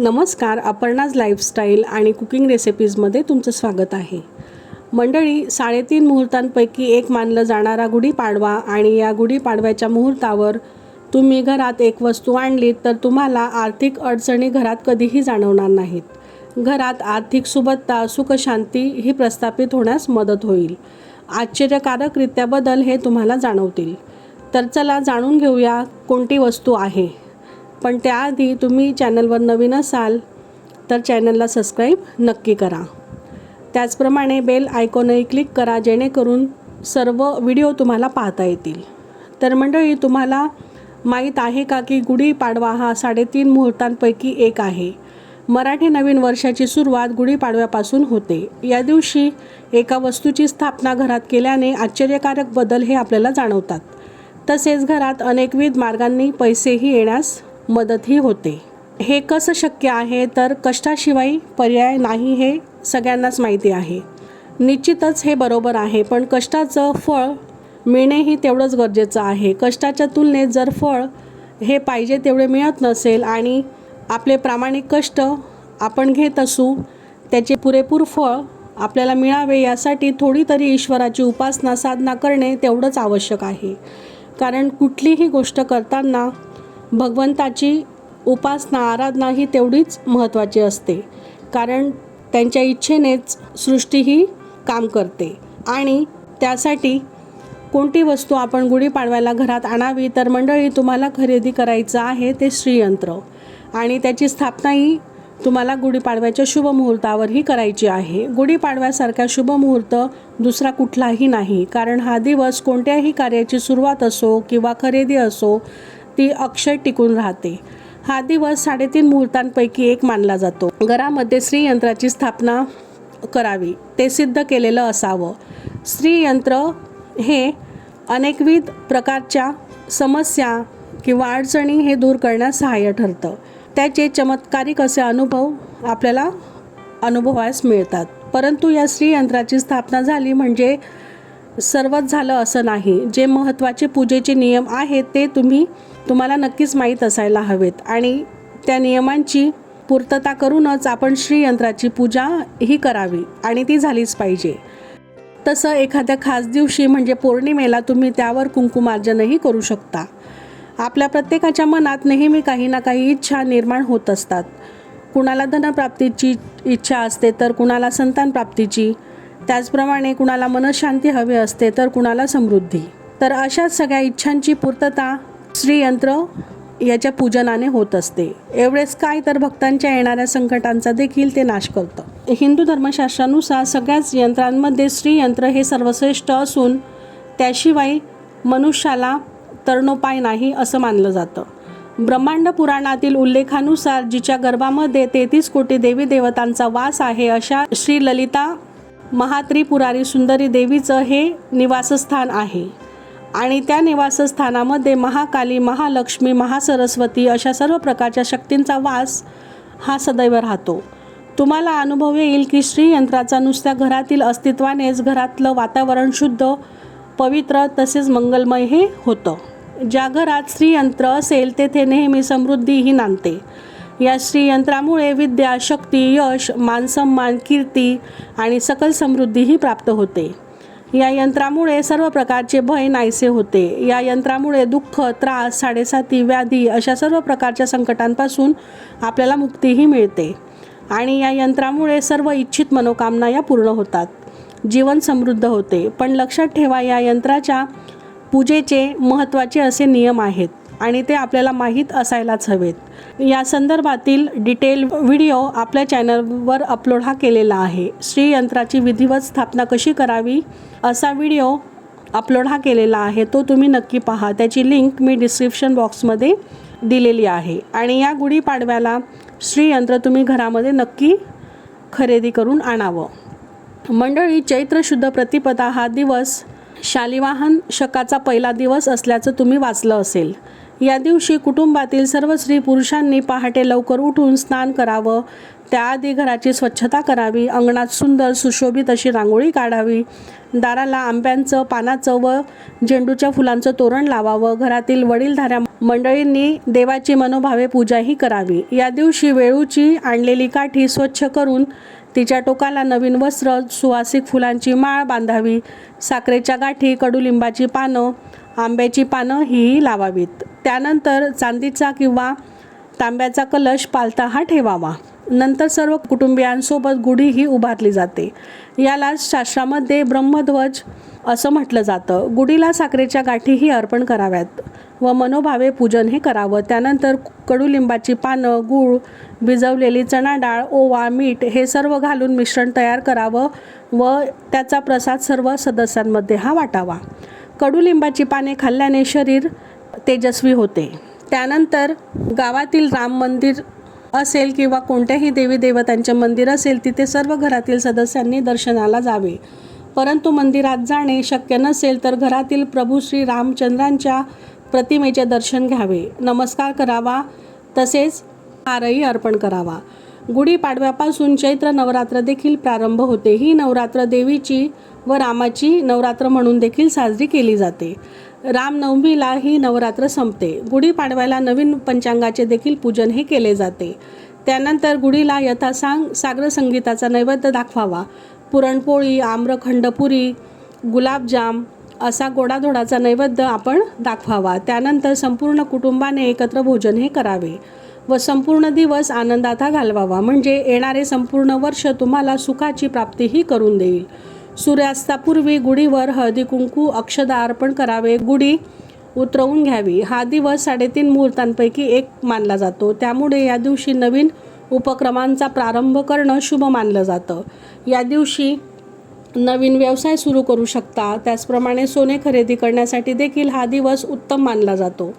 नमस्कार अपर्णाज लाईफस्टाईल आणि कुकिंग रेसिपीजमध्ये तुमचं स्वागत आहे. मंडळी साडेतीन मुहूर्तांपैकी एक मानलं जाणारा गुढीपाडवा आणि या गुढीपाडव्याच्या मुहूर्तावर तुम्ही घरात एक वस्तू आणलीत तर तुम्हाला आर्थिक अडचणी घरात कधीही जाणवणार नाहीत. घरात आर्थिक सुबत्ता सुखशांती ही प्रस्थापित होण्यास मदत होईल. आश्चर्यकारकरित्या बदल हे तुम्हाला जाणवतील. तर चला जाणून घेऊया कोणती वस्तू आहे. पण त्याआधी तुम्ही चॅनलवर नवीन असाल तर चॅनलला सबस्क्राईब नक्की करा. त्याचप्रमाणे बेल आयकॉनही क्लिक करा जेणेकरून सर्व व्हिडिओ तुम्हाला पाहता येतील. तर मंडळी तुम्हाला माहीत आहे का की गुढीपाडवा हा साडेतीन मुहूर्तांपैकी एक आहे. मराठी नवीन वर्षाची सुरुवात गुढीपाडव्यापासून होते. या दिवशी एका वस्तूची स्थापना घरात केल्याने आश्चर्यकारक बदल हे आपल्याला जाणवतात. तसेच घरात अनेकविध मार्गांनी पैसेही येण्यास मदतही होते. हे कसं शक्य आहे? तर कष्टाशिवाय पर्याय नाही हे सगळ्यांनाच माहिती आहे. निश्चितच हे बरोबर आहे पण कष्टाचं फळ मिळणेही तेवढंच गरजेचं आहे. कष्टाच्या तुलनेत जर फळ हे पाहिजे तेवढे मिळत नसेल आणि आपले प्रामाणिक कष्ट आपण घेत असू त्याचे पुरेपूर फळ आपल्याला मिळावे यासाठी थोडी तरी ईश्वराची उपासना साधना करणे तेवढंच आवश्यक आहे. कारण कुठलीही गोष्ट करताना भगवंताची उपासना आराधना ही तेवढीच महत्त्वाची असते. कारण त्यांच्या इच्छेनेच सृष्टी ही काम करते. आणि त्यासाठी कोणती वस्तू आपण गुढीपाडव्याला घरात आणावी तर मंडळी तुम्हाला खरेदी करायचं आहे ते श्रीयंत्र. आणि त्याची स्थापनाही तुम्हाला गुढीपाडव्याच्या शुभमुहूर्तावरही करायची आहे. गुढीपाडव्यासारखा शुभमुहूर्त दुसरा कुठलाही नाही. कारण हा दिवस कोणत्याही कार्याची सुरुवात असो किंवा खरेदी असो ती अक्षय टिकून राहते. हा दिवस साडेतीन मुहूर्तांपैकी एक मानला जातो. घरामध्ये श्रीयंत्राची स्थापना करावी ते सिद्ध केलेलं असावं. स्त्रीयंत्र हे अनेकविध प्रकारच्या समस्या किंवा अडचणी हे दूर करण्यास सहाय्य ठरतं. त्याचे चमत्कारिक असे अनुभव आपल्याला अनुभवास मिळतात. परंतु या स्त्रीयंत्राची स्थापना झाली म्हणजे सर्वच झालं असं नाही. जे महत्त्वाचे पूजेचे नियम आहेत ते तुम्ही तुम्हाला नक्कीच माहीत असायला हवेत. आणि त्या नियमांची पूर्तता करूनच आपण श्रीयंत्राची पूजा ही करावी आणि ती झालीच पाहिजे. तसं एखाद्या खास दिवशी म्हणजे पौर्णिमेला तुम्ही त्यावर कुंकुमार्जनही करू शकता. आपल्या प्रत्येकाच्या मनात नेहमी काही ना काही इच्छा निर्माण होत असतात. कुणाला धनप्राप्तीची इच्छा असते तर कुणाला संतान प्राप्तीची त्याचप्रमाणे कुणाला मनशांती हवी असते तर कुणाला समृद्धी. तर अशाच सगळ्या इच्छांची पूर्तता श्रीयंत्र याच्या पूजनाने होत असते. एवढेच काय तर भक्तांच्या येणाऱ्या संकटांचा देखील ते नाश करतं. हिंदू धर्मशास्त्रानुसार सगळ्याच यंत्रांमध्ये श्रीयंत्र हे सर्वश्रेष्ठ असून त्याशिवाय मनुष्याला तरणोपाय नाही असं मानलं जातं. ब्रह्मांड पुराणातील उल्लेखानुसार जिच्या गर्भामध्ये तेहतीस कोटी देवी देवतांचा वास आहे अशा श्री ललिता महात्रिपुरारी सुंदरी देवीचं हे निवासस्थान आहे. आणि त्या निवासस्थानामध्ये महाकाली महालक्ष्मी महासरस्वती अशा सर्व प्रकारच्या शक्तींचा वास हा सदैव राहतो. तुम्हाला अनुभव येईल की श्रीयंत्राचा नुसत्या घरातील अस्तित्वानेच घरातलं वातावरण शुद्ध पवित्र तसेच मंगलमय हे होतं. ज्या घरात श्रीयंत्र असेल तेथे नेहमी समृद्धीही नांदते. या श्रीयंत्रामुळे विद्या शक्ती यश मानसन्मान कीर्ती आणि सकल समृद्धीही प्राप्त होते. या यंत्रामुळे सर्व प्रकारचे भय नाहीसे होते. या यंत्रामुळे दुःख त्रास साडेसाती व्याधी अशा सर्व प्रकारच्या संकटांपासून आपल्याला मुक्तीही मिळते. आणि या यंत्रामुळे सर्व इच्छित मनोकामना या पूर्ण होतात. जीवन समृद्ध होते. पण लक्षात ठेवा या यंत्राच्या पूजेचे महत्त्वाचे असे नियम आहेत. आणि ते आपल्याला माहीत असायलाच हवेत. या संदर्भातील डिटेल व्हिडिओ आपल्या चॅनलवर अपलोड हा केलेला आहे. श्रीयंत्राची विधिवत स्थापना कशी करावी असा व्हिडिओ अपलोड हा केलेला आहे. तो तुम्ही नक्की पहा. त्याची लिंक मी डिस्क्रिप्शन बॉक्समध्ये दिलेली आहे. आणि या गुढीपाडव्याला श्रीयंत्र तुम्ही घरामध्ये नक्की खरेदी करून आणावं. मंडळी चैत्र शुद्ध प्रतिपदा हा दिवस शालिवाहन शकाचा पहिला दिवस असल्याचं तुम्ही वाचलं असेल. या दिवशी कुटुंबातील सर्व स्त्री पुरुषांनी पहाटे लवकर उठून स्नान करावं. त्याआधी घराची स्वच्छता करावी अंगणात सुंदर सुशोभित अशी रांगोळी काढावी. दाराला आंब्यांचं पानाचं व झेंडूच्या फुलांचं तोरण लावावं. घरातील वडीलधाऱ्या मंडळींनी देवाची मनोभावे पूजाही करावी. या दिवशी वेळूची आणलेली काठी स्वच्छ करून तिच्या टोकाला नवीन वस्त्र सुवासिक फुलांची माळ बांधावी साखरेच्या गाठी कडुलिंबाची पानं आंब्याची पानं ही लावावीत. त्यानंतर चांदीचा किंवा तांब्याचा कलश पालथा हा ठेवावा. नंतर सर्व कुटुंबियांसोबत गुढी ही उभारली जाते. याला शास्त्रामध्ये ब्रह्मध्वज असं म्हटलं जातं. गुढीला साखरेच्या गाठीही अर्पण कराव्यात व मनोभावे पूजन हे करावं. त्यानंतर कडुलिंबाची पानं गूळ भिजवलेली चणा डाळ ओवा मीठ हे सर्व घालून मिश्रण तयार करावं व त्याचा प्रसाद सर्व सदस्यांमध्ये हा वाटावा. कडुलिंबाची पाने खाल्ल्याने शरीर तेजस्वी होते. त्यानंतर गावातील राम मंदिर असेल किंवा कोणत्याही देवी देवतांचे मंदिर असेल तिथे सर्व घरातील सदस्यांनी दर्शनाला जावे. परंतु मंदिरात जाणे शक्य नसेल तर घरातील प्रभू श्री रामचंद्रांच्या प्रतिमेचे दर्शन घ्यावे. नमस्कार करावा. तसेच हारही अर्पण करावा. गुढीपाडव्यापासून चैत्र नवरात्र देखील प्रारंभ होते. ही नवरात्र देवीची व रामाची नवरात्र म्हणून देखील साजरी केली जाते. रामनवमीला ही नवरात्र संपते. गुढीपाडव्याला नवीन पंचांगाचे देखील पूजन हे केले जाते. त्यानंतर गुढीला यथासांग सागर संगीताचा नैवेद्य दाखवावा. पुरणपोळी आम्रखंडपुरी गुलाबजाम असा गोडाधोडाचा नैवेद्य आपण दाखवावा. त्यानंतर संपूर्ण कुटुंबाने एकत्र भोजन हे करावे व संपूर्ण दिवस आनंदात घालवावा. म्हणजे येणारे संपूर्ण वर्ष तुम्हाला सुखाची प्राप्तीही करून देईल. सूर्यास्तापूर्वी गुढीवर हळदी कुंकू अक्षदा अर्पण करावे. गुढी उतरवून घ्यावी. हा दिवस साडेतीन मुहूर्तांपैकी एक मानला जातो. त्यामुळे या दिवशी नवीन उपक्रमांचा प्रारंभ करणं शुभ मानलं जातं. या दिवशी नवीन व्यवसाय सुरू करू शकता. त्याचप्रमाणे सोने खरेदी करण्यासाठी देखील हा दिवस उत्तम मानला जातो.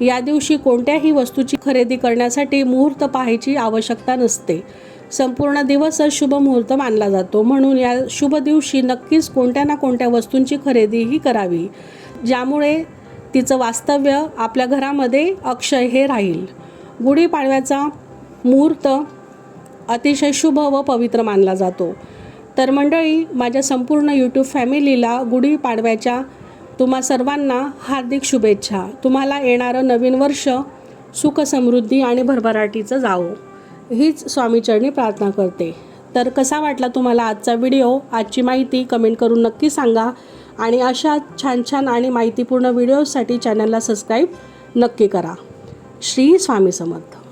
या दिवशी कोणत्याही वस्तूची खरेदी करण्यासाठी मुहूर्त पाहायची आवश्यकता नसते. संपूर्ण दिवसच शुभ मुहूर्त मानला जातो. म्हणून या शुभ दिवशी नक्कीच कोणत्या ना कोणत्या वस्तूंची खरेदीही करावी ज्यामुळे तिचं वास्तव्य आपल्या घरामध्ये अक्षय हे राहील. गुढीपाडव्याचा मुहूर्त अतिशय शुभ व पवित्र मानला जातो. तर मंडळी माझ्या संपूर्ण यूट्यूब फॅमिलीला गुढीपाडव्याच्या तुम्हा सर्वांना हार्दिक शुभेच्छा. तुम्हाला येणारं नवीन वर्ष सुख समृद्धी आणि भरभराटीचं जावो. हीच स्वामीचरणी प्रार्थना करते. तर कसा वाटला तुम्हाला आजचा व्हिडिओ? आजची माहिती कमेंट करून नक्की सांगा. आणि अशा छान छान आणि माहितीपूर्ण व्हिडिओसाठी चॅनलला सबस्क्राईब नक्की करा. श्री स्वामी समर्थ.